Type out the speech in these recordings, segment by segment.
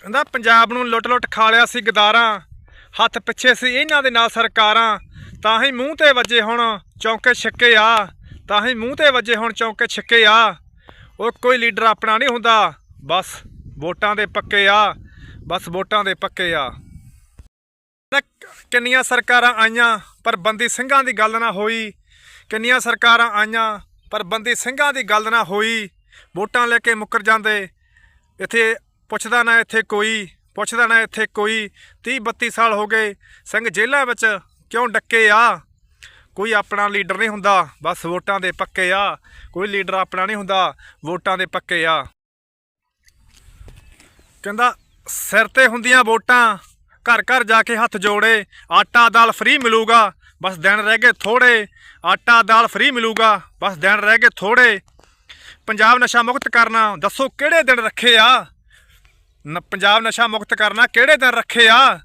ਕਹਿੰਦਾ ਪੰਜਾਬ ਨੂੰ ਲੁੱਟ-ਲੁੱਟ ਖਾ ਲਿਆ ਸੀ ਗਦਾਰਾਂ, ਹੱਥ ਪਿੱਛੇ ਸੀ ਇਹਨਾਂ ਦੇ ਨਾਲ ਸਰਕਾਰਾਂ, ਤਾਂ ਹੀ ਮੂੰਹ ਤੇ ਵੱਜੇ ਹੁਣ ਚੌਂਕੇ ਛੱਕੇ ਆ, ਤਾਂ ਹੀ ਮੂੰਹ ਤੇ ਵੱਜੇ ਹੁਣ ਚੌਂਕੇ ਛੱਕੇ ਆ। ਉਹ ਕੋਈ ਲੀਡਰ ਆਪਣਾ ਨਹੀਂ ਹੁੰਦਾ, ਬਸ ਵੋਟਾਂ ਦੇ ਪੱਕੇ ਆ, ਬਸ ਵੋਟਾਂ ਦੇ ਪੱਕੇ ਆ। ਨਾ ਕਿੰਨੀਆਂ ਸਰਕਾਰਾਂ ਆਈਆਂ ਪਰ ਬੰਦੀ ਸਿੰਘਾਂ ਦੀ ਗੱਲ ਨਾ ਹੋਈ, ਕਿੰਨੀਆਂ ਸਰਕਾਰਾਂ ਆਈਆਂ ਪਰ ਬੰਦੀ ਸਿੰਘਾਂ ਦੀ ਗੱਲ ਨਾ ਹੋਈ, ਵੋਟਾਂ ਲੈ ਕੇ ਮੁੱਕਰ ਜਾਂਦੇ, ਇੱਥੇ ਪੁੱਛਦਾ ਨਾ ਇੱਥੇ ਕੋਈ, ਪੁੱਛਦਾ ਨਾ ਇੱਥੇ ਕੋਈ। 30 32 ਸਾਲ ਹੋ ਗਏ, ਸਿੰਘ ਜੇਲ੍ਹਾਂ ਵਿੱਚ ਕਿਉਂ ਡੱਕੇ ਆ? ਕੋਈ ਆਪਣਾ ਲੀਡਰ ਨਹੀਂ ਹੁੰਦਾ, ਬਸ ਵੋਟਾਂ ਦੇ ਪੱਕੇ ਆ। ਕੋਈ ਲੀਡਰ ਆਪਣਾ ਨਹੀਂ ਹੁੰਦਾ, ਵੋਟਾਂ ਦੇ ਪੱਕੇ ਆ। ਕਹਿੰਦਾ, ਸਿਰ ਤੇ ਹੁੰਦੀਆਂ ਵੋਟਾਂ, ਘਰ ਘਰ ਜਾ ਕੇ ਹੱਥ ਜੋੜੇ, ਆਟਾ ਦਾਲ ਫ੍ਰੀ ਮਿਲੂਗਾ, ਬਸ ਦਿਨ ਰਹਿ ਗਏ ਥੋੜੇ, ਆਟਾ ਦਾਲ ਫ੍ਰੀ ਮਿਲੂਗਾ, ਬਸ ਦਿਨ ਰਹਿ ਗਏ ਥੋੜੇ। ਪੰਜਾਬ ਨਸ਼ਾ ਮੁਕਤ ਕਰਨਾ, ਦੱਸੋ ਕਿਹੜੇ ਦਿਨ ਰੱਖੇ ਆ? ਪੰਜਾਬ ਨਸ਼ਾ ਮੁਕਤ ਕਰਨਾ ਕਿਹੜੇ ਦਿਨ ਰੱਖੇ ਆ?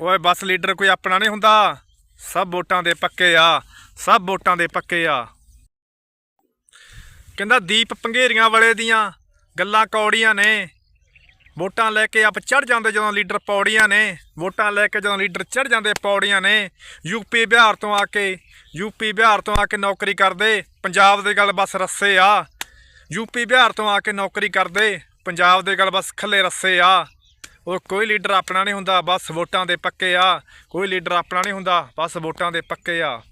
ਓਏ ਬਸ ਲੀਡਰ ਕੋਈ ਆਪਣਾ ਨਹੀਂ ਹੁੰਦਾ। ਸਭ ਵੋਟਾਂ ਦੇ ਪੱਕੇ ਆ। ਸਭ ਵੋਟਾਂ ਦੇ ਪੱਕੇ ਆ। ਕਹਿੰਦਾ ਦੀਪ ਪੰਘੇਰੀਆਂ ਵਾਲੇ ਦੀਆਂ ਗੱਲਾਂ ਕੌੜੀਆਂ ਨੇ। ਵੋਟਾਂ ਲੈ ਕੇ ਆਪ ਚੜ ਜਾਂਦੇ ਜਦੋਂ ਲੀਡਰ ਪੌੜੀਆਂ ਨੇ। ਵੋਟਾਂ ਲੈ ਕੇ ਜਦੋਂ ਲੀਡਰ ਚੜ ਜਾਂਦੇ ਪੌੜੀਆਂ ਨੇ। ਯੂਪੀ ਬਿਹਾਰ ਤੋਂ ਆ ਕੇ ਯੂਪੀ ਬਿਹਾਰ ਤੋਂ ਆ ਕੇ ਨੌਕਰੀ ਕਰਦੇ। ਪੰਜਾਬ ਦੇ ਗੱਲ ਬਸ ਰੱਸੇ ਆ। ਯੂਪੀ ਬਿਹਾਰ ਤੋਂ ਆ ਕੇ ਨੌਕਰੀ ਕਰਦੇ। ਪੰਜਾਬ ਦੇ ਗੱਲ ਬਸ ਖੱਲੇ ਰੱਸੇ ਆ। ਉਹ ਕੋਈ ਲੀਡਰ ਆਪਣਾ ਨਹੀਂ ਹੁੰਦਾ, ਬਸ ਵੋਟਾਂ ਦੇ ਪੱਕੇ ਆ। ਕੋਈ ਲੀਡਰ ਆਪਣਾ ਨਹੀਂ ਹੁੰਦਾ, ਬਸ ਵੋਟਾਂ ਦੇ ਪੱਕੇ ਆ।